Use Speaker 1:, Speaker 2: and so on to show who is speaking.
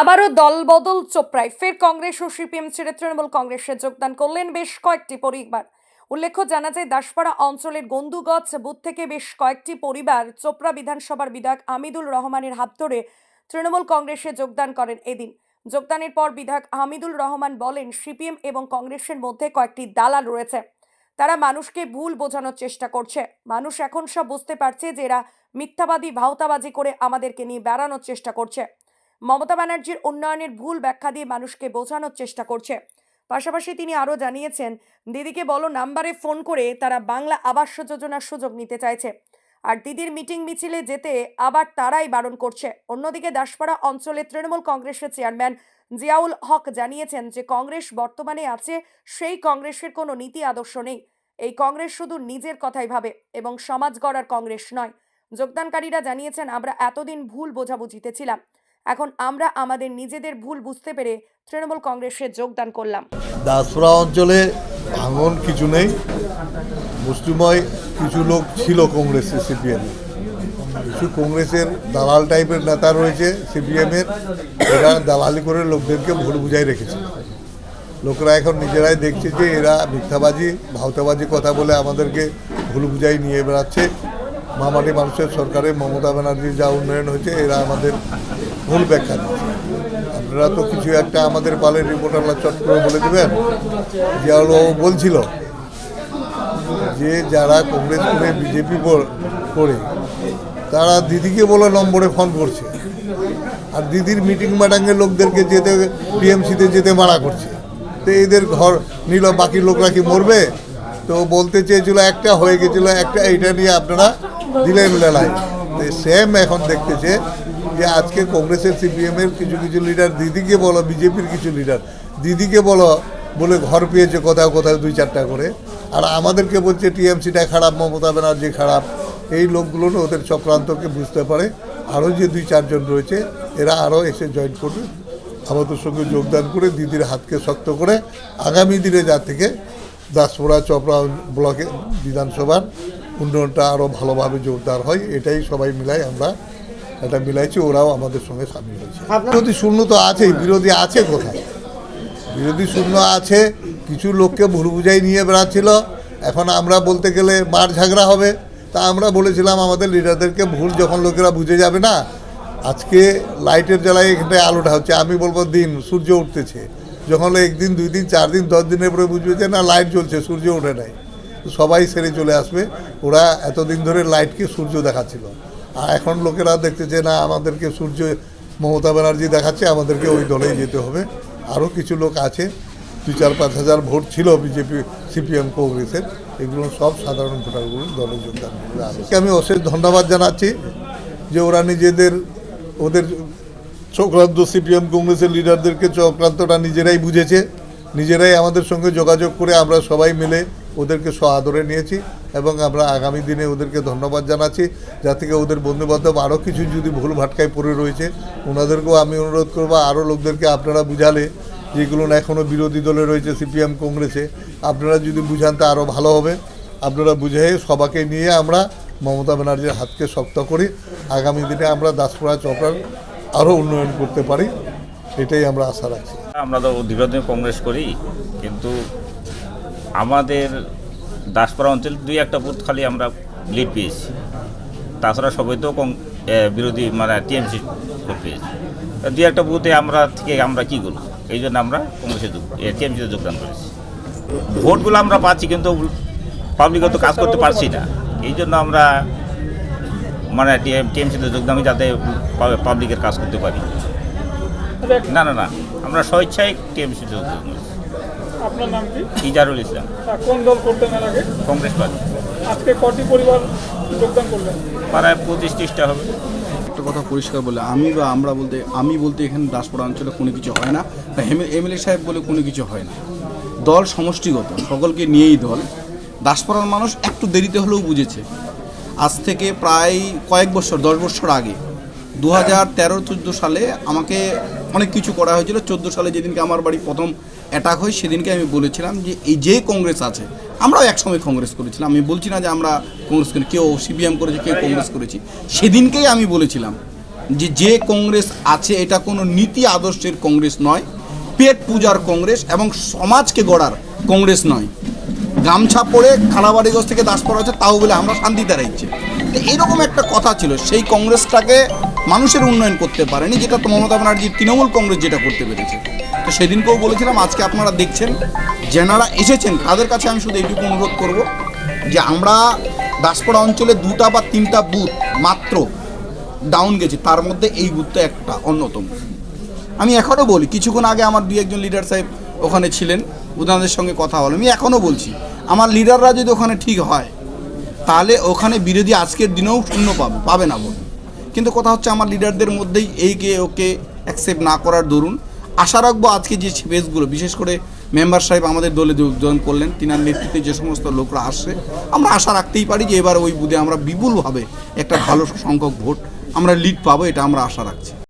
Speaker 1: আবারও দলবদল চোপড়ায়। ফের কংগ্রেস ও সিপিএম ছেড়ে তৃণমূল কংগ্রেসে যোগদান করলেন বেশ কয়েকটি পরিবার। উল্লেখ্য, জানা যায়, দাসপাড়া অঞ্চলের গন্দুগছ বুথ থেকে বেশ কয়েকটি পরিবার চোপড়া বিধানসভার বিধায়ক আমিদুল রহমানের হাত ধরে তৃণমূল কংগ্রেসে যোগদান করেন এদিন। যোগদানের পর বিধায়ক হামিদুল রহমান বলেন, সিপিএম এবং কংগ্রেসের মধ্যে কয়েকটি দালাল রয়েছে। তারা মানুষকে ভুল বোঝানোর চেষ্টা করছে। মানুষ এখন সব বুঝতে পারছে যে এরা মিথ্যাবাদী, ভাওতাবাজি করে আমাদেরকে নিয়ে বেড়ানোর চেষ্টা করছে। মমতা ব্যানার্জির উন্নয়নের ভুল ব্যাখ্যা দিয়ে মানুষকে বোঝানোর চেষ্টা করছে। পাশাপাশি তিনি আরও জানিয়েছেন, দিদিকে বলো, নাম্বারে ফোন করে তারা বাংলা আবাস যোজনার সুযোগ নিতে চাইছে। আর দিদির মিটিং মিছিলে যেতে আবার তারাই বারণ করছে। অন্যদিকে দাসপাড়া অঞ্চলে তৃণমূল কংগ্রেসের চেয়ারম্যান জিয়াউল হক জানিয়েছেন যে কংগ্রেস বর্তমানে আছে, সেই কংগ্রেসের কোনো নীতি আদর্শ নেই। এই কংগ্রেস শুধু নিজের কথাই ভাবে এবং সমাজ গড়ার কংগ্রেস নয়। যোগদানকারীরা জানিয়েছেন, আমরা এতদিন ভুল বোঝাবুঝিতে ছিলাম। এখন আমরা আমাদের নিজেদের ভুল বুঝতে পেরে তৃণমূল কংগ্রেসে যোগদান করলাম।
Speaker 2: দাসপুরা অঞ্চলে ভাঙন কিছু নেই। মুসলিময় কিছু লোক ছিল কংগ্রেসে, সিপিএম কিছু কংগ্রেসের দালাল টাইপের নেতা রয়েছে সিপিএমের এরা। দালালি করে লোকদেরকে ভুল বুঝাই রেখেছে। লোকরা এখন নিজেরাই দেখছে যে এরা মিথ্যাবাজি, ভাওতাবাজি কথা বলে আমাদেরকে ভুল বুঝাই নিয়ে বেড়াচ্ছে। মামাটি মানুষের সরকারের মমতা ব্যানার্জির যা উন্নয়ন হয়েছে, এরা আমাদের ভুল ব্যাখ্যা দিচ্ছে। আপনারা তো কিছু একটা আমাদের পালের রিপোর্টাররা চট করে বলে দেবেন? যে ও বলছিল যে যারা কংগ্রেস করে বিজেপি করে, তারা দিদিকে বলে নম্বরে ফোন করছে। আর দিদির মিটিং মাটাঙ্গে লোকদেরকে যেতে টিএমসিতে যেতে মানা করছে। তো এদের ঘর নিল, বাকি লোকরা কি মরবে? তো বলতে চেয়েছিল, একটা হয়ে গেছিল, একটা এইটা নিয়ে আপনারা দিলেন লেলাই সেম এখন দেখতেছে যে আজকে কংগ্রেসের সিপিএমের কিছু কিছু লিডার দিদিকে বলো বিজেপির কিছু লিডার দিদিকে বলো বলে ঘর পেয়েছে কোথাও কোথাও দুই চারটা করে। আর আমাদেরকে বলছে টিএমসিটা খারাপ মমতা ব্যানার্জি খারাপ। এই লোকগুলো ওদের চক্রান্তকে বুঝতে পারে। আরও যে দুই চারজন রয়েছে এরা আরও এসে জয়েন করবে। আমাদের সঙ্গে যোগদান করে দিদির হাতকে শক্ত করে আগামী দিনে যা থেকে দাসপুরা চপড়া ব্লকে বিধানসভার উন্নয়নটা আরও ভালোভাবে জোরদার হয় এটাই সবাই মিলাই আমরা এটা মিলাইছি ওরাও আমাদের সঙ্গে সামিল হয়েছে। বিরোধী শূন্য তো আছেই বিরোধী আছে কোথায়? বিরোধী শূন্য আছে কিছু লোককে ভুল বুঝাই নিয়ে বেড়াচ্ছিল। এখন আমরা বলতে গেলে মার ঝাগড়া হবে। তা আমরা বলেছিলাম আমাদের লিডারদেরকে ভুল যখন লোকেরা বুঝে যাবে না, আজকে লাইটের জ্বালায় এখানটায় আলোটা হচ্ছে। আমি বলব দিন, সূর্য উঠতেছে। যখন একদিন, দুই দিন, চার দিন, দশ দিনের পরে বুঝবে যে না, লাইট জ্বলছে, সূর্য ওঠে নাই। সবাই সেরে চলে আসবে। ওরা এতদিন ধরে লাইটকে সূর্য দেখাচ্ছিল। আর এখন লোকেরা দেখতেছে না, আমাদেরকে সূর্য মমতা ব্যানার্জি দেখাচ্ছে, আমাদেরকে ওই দলেই যেতে হবে। আরও কিছু লোক আছে। দুই চার পাঁচ হাজার ভোট ছিল বিজেপি, সিপিএম, কংগ্রেসের। এগুলো সব সাধারণ ভোটারগুলো দলে যোগদান আজকে আমি অশেষ ধন্যবাদ জানাচ্ছি যে ওরা নিজেদের, ওদের চক্রান্ত সিপিএম, কংগ্রেসের লিডারদেরকে চক্রান্তটা নিজেরাই বুঝেছে। নিজেরাই আমাদের সঙ্গে যোগাযোগ করে আমরা সবাই মিলে ওদেরকে স আদরে নিয়েছি এবং আমরা আগামী দিনে ওদেরকে ধন্যবাদ জানাচ্ছি। যা থেকে ওদের বন্ধুবান্ধব আরও কিছু যদি ভুল ভাটকায় পড়ে রয়েছে, ওনাদেরকেও আমি অনুরোধ করব, আরও লোকদেরকে আপনারা বুঝালে যেগুলো না এখনও বিরোধী দলে রয়েছে সিপিএম কংগ্রেসে, আপনারা যদি বুঝান তা আরও ভালো হবে। আপনারা বুঝে সবাকে নিয়ে আমরা মমতা ব্যানার্জির হাতকে শক্ত করি। আগামী দিনে আমরা দাসপুরা চপড়ার আরও উন্নয়ন করতে পারি, এটাই আমরা আশা রাখছি।
Speaker 3: আমরা তো দীর্ঘদিন কংগ্রেস করি, কিন্তু আমাদের দাসপাড়া অঞ্চল দুই একটা বুথ খালি আমরা লিড পেয়েছি। তাছাড়া সবাই তো বিরোধী মানে টিএমসি পেয়েছি। দুই একটা বুথে আমরা থেকে আমরা কি করব? এই জন্য আমরা কংগ্রেসে টিএমসিতে যোগদান করেছি। ভোটগুলো আমরা পাচ্ছি কিন্তু পাবলিকও তো কাজ করতে পারছি না। এই জন্য আমরা মানে টিএমসিতে যোগদান যাতে পাবলিকের কাজ করতে পারি। না না না আমরা স্বেচ্ছায় টিএমসি যোগদান করেছি।
Speaker 4: আপনার নাম কি?
Speaker 3: ইজারুল ইসলাম।
Speaker 4: কোন দল করতেন আগে?
Speaker 3: কংগ্রেস পার্টি।
Speaker 4: আজকে কটি পরিবার যোগদান করলেন?
Speaker 3: পাড়ায় পঁচিশ ত্রিশটা হবে।
Speaker 5: একটা কথা পরিষ্কার বলে, আমি বা আমরা বলতে, আমি বলতে এখানে দাসপাড়া অঞ্চলে কোনো কিছু হয় না, বা এমএলএ সাহেব বলে কোনো কিছু হয় না। দল সমষ্টিগত, সকলকে নিয়েই দল। দাসপাড়ার মানুষ একটু দেরিতে হলেও বুঝেছে। আজ থেকে প্রায় কয়েক বছর, দশ বছর আগে দু হাজার তেরো চোদ্দ সালে আমাকে অনেক কিছু করা হয়েছিল। চোদ্দ সালে যেদিনকে আমার বাড়ি প্রথম অ্যাটাক হয়, সেদিনকে আমি বলেছিলাম যে, এই যে কংগ্রেস আছে আমরাও একসময় কংগ্রেস করেছিলাম। আমি বলছি না যে আমরা কংগ্রেস করি কেউ সিপিএম করেছে, কেউ কংগ্রেস করেছি। সেদিনকেই আমি বলেছিলাম যে যে কংগ্রেস আছে, এটা কোনো নীতি আদর্শের কংগ্রেস নয়, পেট পূজার কংগ্রেস এবং সমাজকে গড়ার কংগ্রেস নয়। গামছা পরে খানাবাড়িগঞ্জ থেকে দাস দাসপাড়া হচ্ছে, তাও বলে আমরা শান্তিতে রাখছি এরকম একটা কথা ছিল। সেই কংগ্রেসটাকে মানুষের উন্নয়ন করতে পারেনি, যেটা মমতা ব্যানার্জির তৃণমূল কংগ্রেস যেটা করতে পেরেছে। তো সেদিনকেও বলেছিলাম, আজকে আপনারা দেখছেন, যেনারা এসেছেন, তাদের কাছে আমি শুধু এইটুকু অনুরোধ করব যে আমরা দাসপাড়া অঞ্চলে দুটা বা তিনটা বুথ মাত্র ডাউন গেছি, তার মধ্যে এই বুথটা একটা, অন্যতম। আমি এখনও বলি, কিছুক্ষণ আগে আমার দুই একজন লিডার সাহেব ওখানে ছিলেন, ওনাদের সঙ্গে কথা বলে আমি এখনও বলছি, আমার লিডাররা যদি ওখানে ঠিক হয়, তাহলে ওখানে বিরোধী আজকের দিনেও শূন্য পাবে পাবে না ভোট কিন্তু কথা হচ্ছে, আমার লিডারদের মধ্যেই এইকে ওকে অ্যাকসেপ্ট না করার দরুন আশা রাখব আজকে যে স্পেসগুলো বিশেষ করে মেম্বার সাহেব আমাদের দলে যোগদান করলেন, তিনার নেতৃত্বে যে সমস্ত লোকরা আসছে, আমরা আশা রাখতেই পারি যে এবার ওই বুধে আমরা বিপুলভাবে একটা ভালো সংখ্যক ভোট আমরা লিড পাবো, এটা আমরা আশা রাখছি।